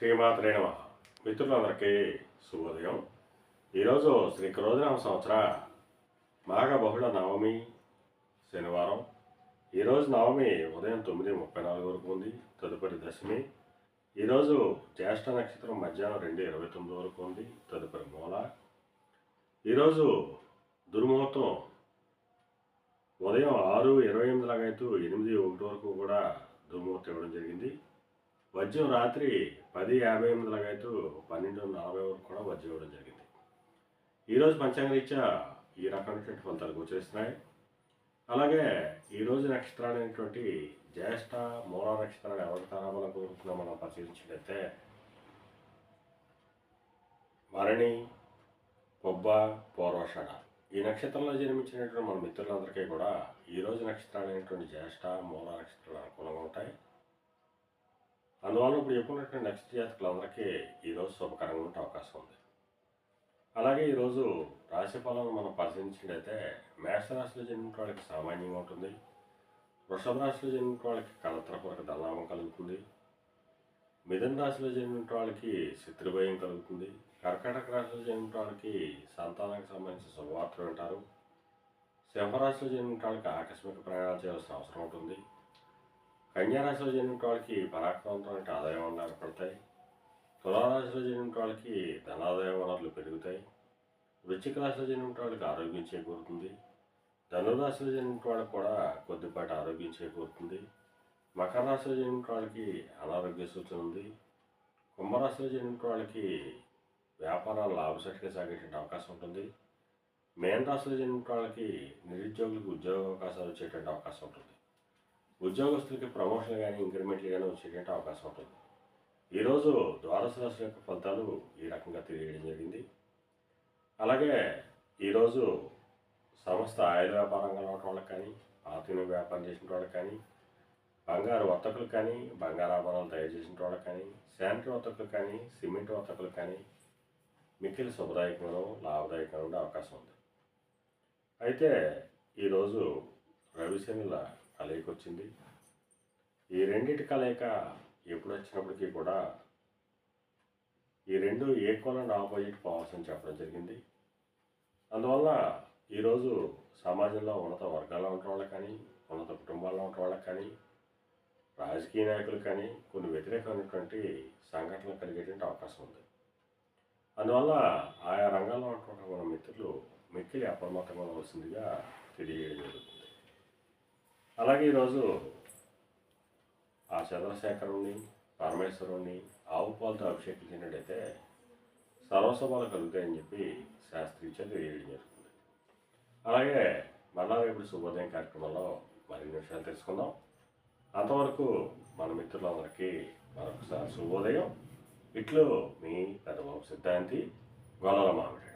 శ్రీమాత్రే నమ మిత్రులందరికీ శుభోదయం. ఈరోజు శ్రీ క్రోజనామ సంవత్సర మాఘ బహుళ నవమి శనివారం. ఈరోజు నవమి ఉదయం తొమ్మిది ముప్పై నాలుగు వరకు ఉంది తదుపరి దశమి. ఈరోజు జ్యేష్ఠ నక్షత్రం మధ్యాహ్నం రెండు ఇరవై తొమ్మిది వరకు ఉంది తదుపరి మూల. ఈరోజు దుర్ముహూర్తం ఉదయం ఆరు ఇరవై ఎనిమిది లాగైతూ ఎనిమిది ఒకటి వరకు కూడా దుర్ముహూర్తం ఇవ్వడం జరిగింది. వజ్రం రాత్రి పది యాభై ఎనిమిది లాగైతూ పన్నెండు నలభై వరకు కూడా వజ్రం ఇవ్వడం జరిగింది. ఈరోజు పంచాంగరీత్యా ఈ రకమైనటువంటి ఫలితాలు గోచరిస్తున్నాయి. అలాగే ఈరోజు నక్షత్రాలు అనేటువంటి జ్యేష్ఠ మూల నక్షత్రాలు ఎవరి తారాబల కోరుతున్నా మనం పరిశీలించినట్లయితే మరణి కొబ్బ పూర్వషణ ఈ నక్షత్రంలో జన్మించినటువంటి మన మిత్రులందరికీ కూడా ఈరోజు నక్షత్రాలు అనేటువంటి జ్యేష్ఠ మూల నక్షత్రాలు అనుకూలంగా ఉంటాయి. అందువల్ల ఇప్పుడు చెప్పుకున్నటువంటి జాతకులు అందరికీ ఈరోజు శుభకరంగా ఉండే అవకాశం ఉంది. అలాగే ఈరోజు రాశి ఫలాలను మనం పరిశీలించినట్లయితే మేషరాశిలో జన్మిన వాళ్ళకి సామాన్యంగా ఉంటుంది. వృషభ రాశిలో జన్మిన వాళ్ళకి కలతర దళనామం కలుగుతుంది. మిథున రాశిలో జన్మిన వాళ్ళకి శత్రుభయం కలుగుతుంది. కర్కాటక రాశిలో జన్మిన వాళ్ళకి సంతానానికి సంబంధించిన శుభవార్తలు వింటారు. సింహరాశిలో జన్మిన వాళ్ళకి ఆకస్మిక ప్రయాణాలు చేయాల్సిన అవసరం ఉంటుంది. కన్యారాశిలో జరిగిన వాళ్ళకి పరాక్రమంతో ఆదాయం వనరులు పడతాయి. తులారాశిలో జరిగిన వాళ్ళకి ధనాదాయ వనరులు పెరుగుతాయి. వృశ్చిక రాశిలో జరిగిన వాళ్ళకి ఆరోగ్యం చేకూరుతుంది. ధనురాశిలో జరిగిన వాళ్ళకి కూడా కొద్దిపాటి ఆరోగ్యం చేకూరుతుంది. మకర రాశిలో జరిగిన వాళ్ళకి అనారోగ్య సూచన ఉంది. కుంభరాశిలో జరిగిన వాళ్ళకి వ్యాపారాలు లాభసాటిగా సాగేటువంటి అవకాశం ఉంటుంది. మేన రాశిలో జరిగిన వాళ్ళకి నిరుద్యోగులకు ఉద్యోగ అవకాశాలు వచ్చేటువంటి అవకాశం ఉంటుంది. ఉద్యోగస్తులకి ప్రమోషన్ కానీ ఇంక్రిమెంట్లు కానీ వచ్చేటట్టు అవకాశం ఉంటుంది. ఈరోజు ద్వాదశ రాశి యొక్క ఫలితాలు ఈ రకంగా తెలియడం జరిగింది. అలాగే ఈరోజు సంస్థ ఆయుధ వ్యాపారంగా ఉన్న వాళ్ళకి కానీ ఆర్థిక వ్యాపారం చేసిన వాళ్ళకి కానీ బంగారు వర్తకులు కానీ బంగారాభరణాలు తయారు చేసిన వాళ్ళకి కానీ శానిటరీ వర్తకులు కానీ సిమెంట్ వర్తకులు కానీ మిక్కిలి శుభదాయకంగా లాభదాయకంగా ఉండే అవకాశం ఉంది. అయితే ఈరోజు రవిశనిల కలయిక వచ్చింది ఈ రెండింటి కలయిక ఎప్పుడు వచ్చినప్పటికీ కూడా ఈ రెండు ఈక్వల్ అండ్ ఆపోజిట్ పవర్స్ అని చెప్పడం జరిగింది. అందువల్ల ఈరోజు సమాజంలో ఉన్నత వర్గాల్లో ఉన్న వాళ్ళకి కానీ ఉన్నత కుటుంబాల్లో ఉన్న వాళ్ళకి కానీ రాజకీయ నాయకులు కానీ కొన్ని వ్యతిరేకమైనటువంటి సంఘటనలు కలిగేటువంటి అవకాశం ఉంది. అందువల్ల ఆయా రంగాల్లో ఉన్నటువంటి మన మిత్రులు మిక్కిలి అప్రమత్తంగా ఉండవలసిందిగా తెలియజేయడం జరుగుతుంది. అలాగే ఈరోజు ఆ చంద్రశేఖరుణ్ణి పరమేశ్వరుణ్ణి ఆవు పాలతో అభిషేకించినట్టయితే సర్వసభలు కలుగుతాయని చెప్పి శాస్త్రీయ తెలియజేయడం జరుగుతుంది. అలాగే మళ్ళా రేపు శుభోదయం కార్యక్రమంలో మరిన్ని విషయాలు తెలుసుకుందాం. అంతవరకు మన మిత్రులందరికీ మరొకసారి శుభోదయం. ఇట్లు మీ పెద్దబాబు సిద్ధాంతి గొల్లల మామిడి.